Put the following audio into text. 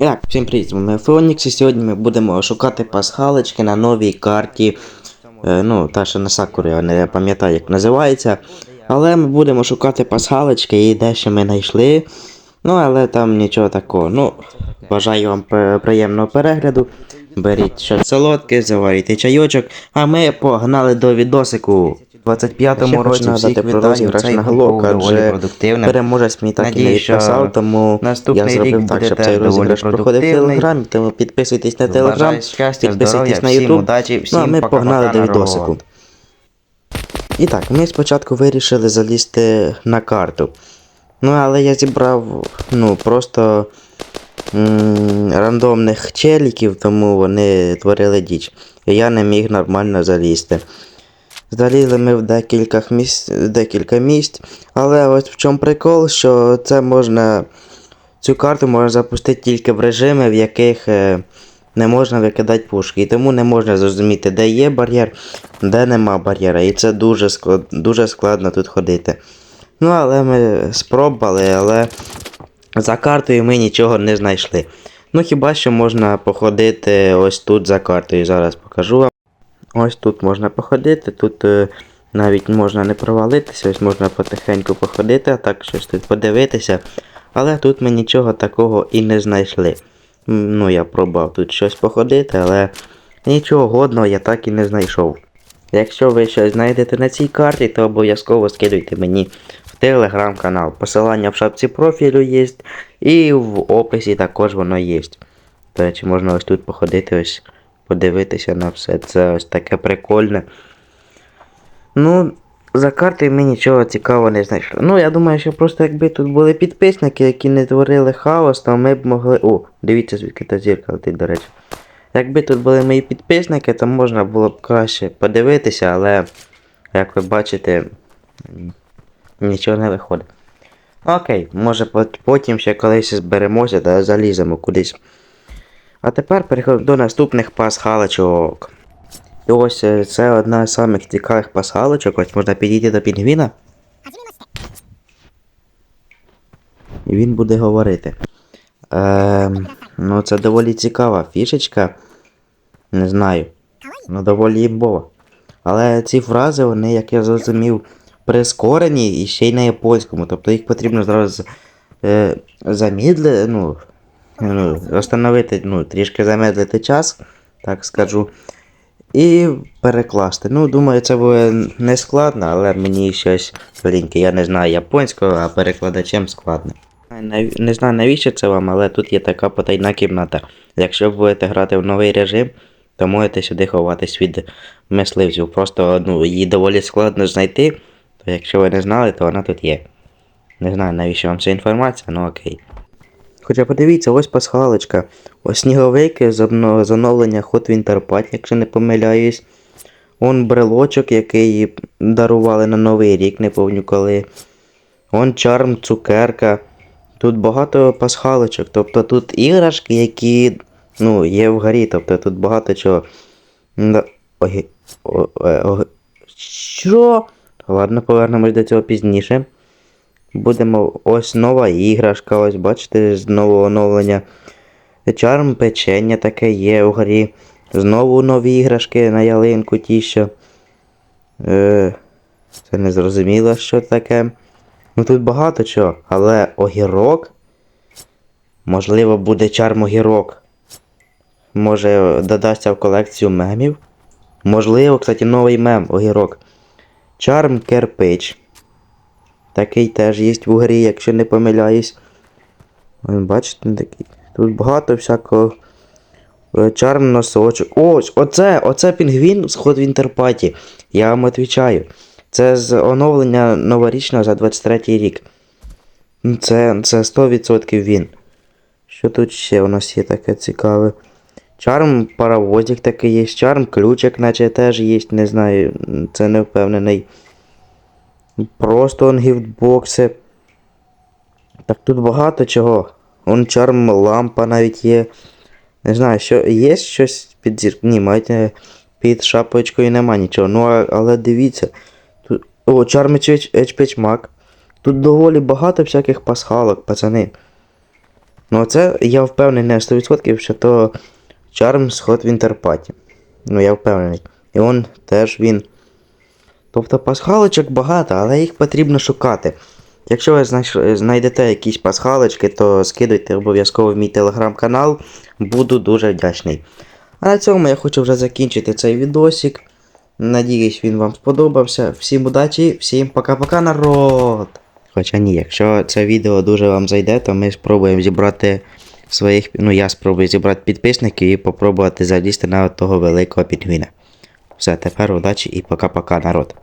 І Так, всім привіт, вами Феонікс, і сьогодні ми будемо шукати пасхалочки на новій карті. Е, ну, та що на Сакурі, я не пам'ятаю, як називається. Але ми будемо шукати пасхалочки і дещо ми знайшли. Ну, але там нічого такого. Ну, бажаю вам приємного перегляду. Беріть щось солодке, заварюйте чайочок, а ми погнали до відосику. У 25-му році всіх вітаю, цей блок, адже переможець мені так і не відписав, тому я зробив так, щоб цей розіграш проходив в. Телеграмі, тому підписуйтесь на Телеграм, підписуйтесь на Ютуб. Ну, а ми погнали до відосику. І так, ми спочатку вирішили залізти на карту. Ну, але я зібрав, ну, просто м- рандомних челіків, тому вони творили діч. І я не міг нормально залізти. Залізли ми в декілька місць, декілька місць, але ось в чому прикол, що це можна. Цю карту можна запустити тільки в режимі, в яких е, не можна викидати пушки. І тому не можна зрозуміти, де є бар'єр, де нема бар'єра. І це дуже, склад, дуже складно тут ходити. Ну, але ми спробували, але за картою ми нічого не знайшли. Ну хіба що можна походити ось тут за картою. Зараз покажу вам. Ось тут можна походити, тут е, навіть можна не провалитися, ось можна потихеньку походити, а так щось тут подивитися. Але тут ми нічого такого і не знайшли. Ну, я пробував тут щось походити, але нічого годного я так і не знайшов. Якщо ви щось знайдете на цій карті, то обов'язково скидуйте мені в телеграм-канал. Посилання в шапці профілю є, і в описі також воно є. Речі, можна ось тут походити, ось подивитися на все. Це ось таке прикольне. Ну, за картою ми нічого цікавого не знайшли. Ну, я думаю, що просто якби тут були підписники, які не творили хаос, то ми б могли. О, дивіться, звідки та зірка летить, до речі. Якби тут були мої підписники, то можна було б краще подивитися, але, як ви бачите, нічого не виходить. Окей, може потім ще колись зберемося та заліземо кудись. А тепер переходимо до наступних пасхалочок. І ось е, це одна з самих цікавих пасхалочок. Ось можна підійти до пінгвіна. І він буде говорити. Ем, ну, це доволі цікава фішечка. Не знаю. Ну, доволі імбова. Але ці фрази, вони, як я зрозумів, прискорені і ще й на японському. Тобто їх потрібно зараз е, замідли, ну, ну, остановити, ну, трішки замедлити час, так скажу. І перекласти. Ну, думаю, це буде не складно, але мені щось ліньки. Я не знаю японського, а перекладачем складно. Не знаю навіщо це вам, але тут є така потайна кімната. Якщо будете грати в новий режим, то можете сюди ховатись від мисливців. Просто ну, її доволі складно знайти, то якщо ви не знали, то вона тут є. Не знаю, навіщо вам ця інформація, ну окей. Хоча подивіться, ось пасхалочка. Ось сніговики з оновлення Hot Winter Pack, якщо не помиляюсь. Он брелочок, який дарували на Новий рік, не пам'ятаю коли. Он чарм, цукерка. Тут багато пасхалочок. Тобто тут іграшки, які ну, є в грі. Тобто тут багато чого. Ой, о, е, о, що? Ладно, повернемось до цього пізніше. Будемо ось нова іграшка, ось бачите, з нового оновлення. Чарм печення таке є у грі. Знову нові іграшки на ялинку ті що. Е, це не зрозуміло, що таке. Ну тут багато чого, але огірок. Можливо, буде чарм огірок. Може додасться в колекцію мемів. Можливо, кстати, новий мем огірок. Чарм кирпич. Такий теж є в грі, якщо не помиляюсь. Бачите, такий. Тут багато всякого. Е, Чарм носочок. Ось, оце, оце пінгвін з Hot Winter Party. Я вам відповідаю. Це з оновлення новорічного за 23 рік. Ну, Це, це 100% він. Що тут ще у нас є таке цікаве? Чарм паровозик такий є, чарм ключик, наче теж є, не знаю, це не впевнений. Просто он гіфтбокси. Так тут багато чого. Он чарм лампа навіть є. Не знаю, що є щось під зір... Ні, маєте під шапочкою нема нічого. Ну, а- але дивіться. Тут... О, чарм Ечпечмак. Тут доволі багато всяких пасхалок, пацани. Ну, це я впевнений на 100%, що то Charms Hot Winter Party. Ну, я впевнений. І он теж він. Тобто пасхалочок багато, але їх потрібно шукати. Якщо ви знайдете якісь пасхалочки, то скидуйте обов'язково в мій телеграм-канал. Буду дуже вдячний. А на цьому я хочу вже закінчити цей відосик. Надіюсь, він вам сподобався. Всім удачі, всім пока-пока, народ! Хоча ні, якщо це відео дуже вам зайде, то ми спробуємо зібрати своїх. Ну, я спробую зібрати підписників і попробувати залізти на того великого пінгвіна. Все, тепер удачі і пока-пока, народ.